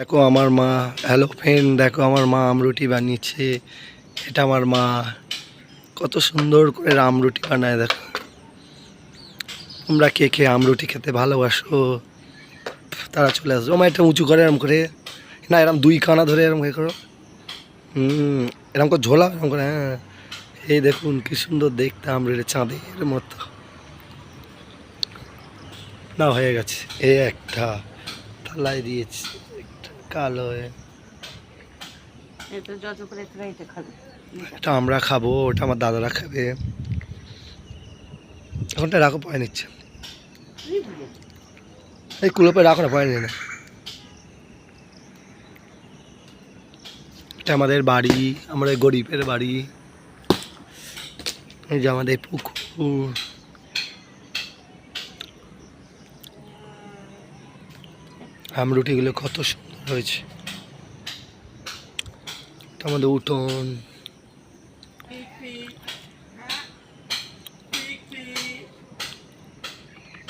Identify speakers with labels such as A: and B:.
A: দেখো আমার মা হ্যালো ফ্রেন্ড দেখো আমার মা আমরুটি বানিয়েছে। এটা আমার মা। কত সুন্দর করে আমরুটি বানায়, দেখো। তোমরা কে কে আমরুটি খেতে ভালোবাসো? তারা চলে আসো আমার এটা উঁচু করে এরম করে। না, এরম দুই কানা ধরে এরম করে করো। হুম, এরম করে ঝোলা, এরম করে হ্যাঁ। এই দেখুন, কি সুন্দর দেখতে আমরুটি চাঁদের মতো। না, হয়ে গেছে। এ একটা থালায় দিয়েছি। কালো
B: এটা
A: আমরা খাব ওটা আমার দাদারা খাবে। এখনটা রাখো পয় নিচ্ছে। এই কুলোপে রাখো না পয় নিয়ে না। এটা আমাদের বাড়ি আমরা গরিবের বাড়ি। এই যে আমাদের পুকুর। আমরুটিগুলো কত সুন্দর হয়েছে। আমাদের উঠোন